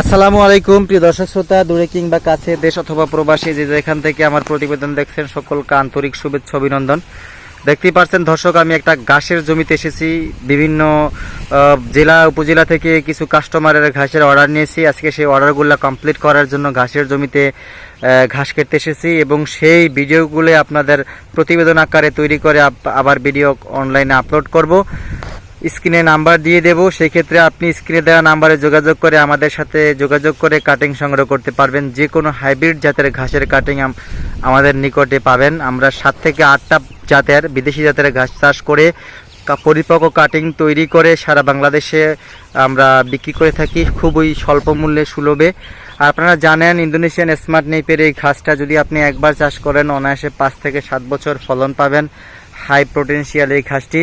আসসালামু আলাইকুম, প্রিয় দর্শক শ্রোতা, দূরে কিংবা কাছে দেশ অথবা প্রবাসী, যে যেখান থেকে আমার প্রতিবেদন দেখছেন, সকলকে আন্তরিক শুভেচ্ছা, অভিনন্দন। দেখতেই পাচ্ছেন, দর্শক, আমি একটা ঘাসের জমিতে এসেছি। বিভিন্ন জেলা, উপজেলা থেকে কিছু কাস্টমারের ঘাসের অর্ডার নিয়েছি। আজকে সেই অর্ডারগুলো কমপ্লিট করার জন্য ঘাসের জমিতে ঘাস কেটে এসেছি এবং সেই ভিডিওগুলো আপনাদের প্রতিবেদন আকারে তৈরি করে আবার ভিডিও অনলাইনে আপলোড করব। স্ক্রিনে নাম্বার দিয়ে দেব। সেই ক্ষেত্রে আপনি স্ক্রিনে দেওয়া নাম্বারে যোগাযোগ করে আমাদের সাথে যোগাযোগ করে কাটিং সংগ্রহ করতে পারবেন। যে কোনো হাইব্রিড জাতের ঘাসের কাটিং আমাদের নিকটে পাবেন। আমরা সাত থেকে আটটা জাতের, বিদেশি জাতের ঘাস চাষ করে পরিপক্ক কাটিং তৈরি করে সারা বাংলাদেশে আমরা বিক্রি করে থাকি খুবই স্বল্প মূল্যে সুলভে। আপনারা জানেন, ইন্দোনেশিয়ান স্মার্ট নেপের এই ঘাসটা যদি আপনি একবার চাষ করেন, অনায়াসে পাঁচ থেকে সাত বছর ফলন পাবেন। হাই পোটেনশিয়াল এই ঘাসটি।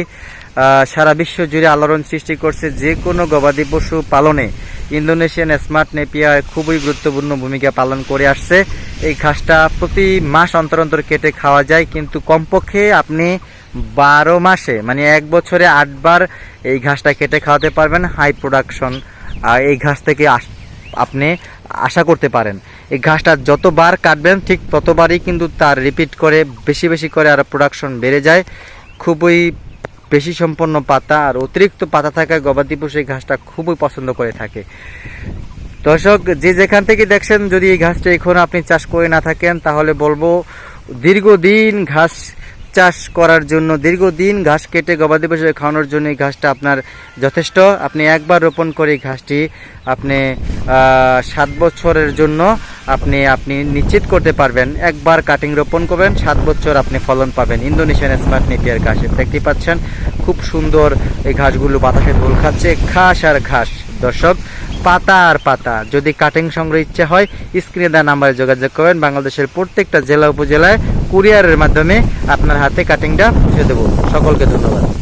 সারা বিশ্ব জুড়ে আলোড়ন সৃষ্টি করছে যে কোনো গবাদি পশু পালনে। ইন্দোনেশিয়ান স্মার্ট নেপিয়ার খুবই গুরুত্বপূর্ণ ভূমিকা পালন করে আসছে। এই ঘাসটা প্রতি মাস অন্তর অন্তর কেটে খাওয়া যায়, কিন্তু কমপক্ষে আপনি বারো মাসে মানে এক বছরে আটবার এই ঘাসটা কেটে খাওয়াতে পারবেন হাই প্রোডাকশন এই ঘাস থেকে আপনি আশা করতে পারেন। এই ঘাসটা যতবার কাটবেন ঠিক ততবারই কিন্তু তার রিপিট করে বেশি বেশি করে আর প্রোডাকশন বেড়ে যায়। খুবই বেশি সম্পন্ন পাতা আর অতিরিক্ত পাতা থাকায় গবাদি পশু এই ঘাসটা খুবই পছন্দ করে থাকে। দর্শক, যে যেখান থেকে দেখছেন যদি এই ঘাসটা এখন আপনি চাষ করে না থাকেন, তাহলে বলব দীর্ঘদিন ঘাস চাষ করার জন্য দীর্ঘদিন ঘাস কেটে গবাদি পশু খাওয়ানোর জন্য এই ঘাসটা আপনার যথেষ্ট। আপনি একবার রোপণ করে এই ঘাসটি আপনি সাত বছরের জন্য আপনি আপনি নিশ্চিত করতে পারবেন। একবার কাটিং রোপণ করবেন, সাত বছর আপনি ফলন পাবেন। ইন্দোনেশিয়ান স্মার্ট নেপিয়ার ঘাসে দেখতে পাচ্ছেন। খুব সুন্দর এই ঘাসগুলো বাতাসে দোল খাচ্ছে, ঘাস আর ঘাস। দর্শক পাতা আর পাতা। যদি কাটিং সংগ্রহ ইচ্ছে হয় স্ক্রিনে দেওয়া নাম্বারে যোগাযোগ করেন বাংলাদেশের প্রত্যেকটা জেলা উপজেলায় কুরিয়ারের মাধ্যমে আপনার হাতে কাটিংটা পৌঁছে দেবো। সকলকে ধন্যবাদ।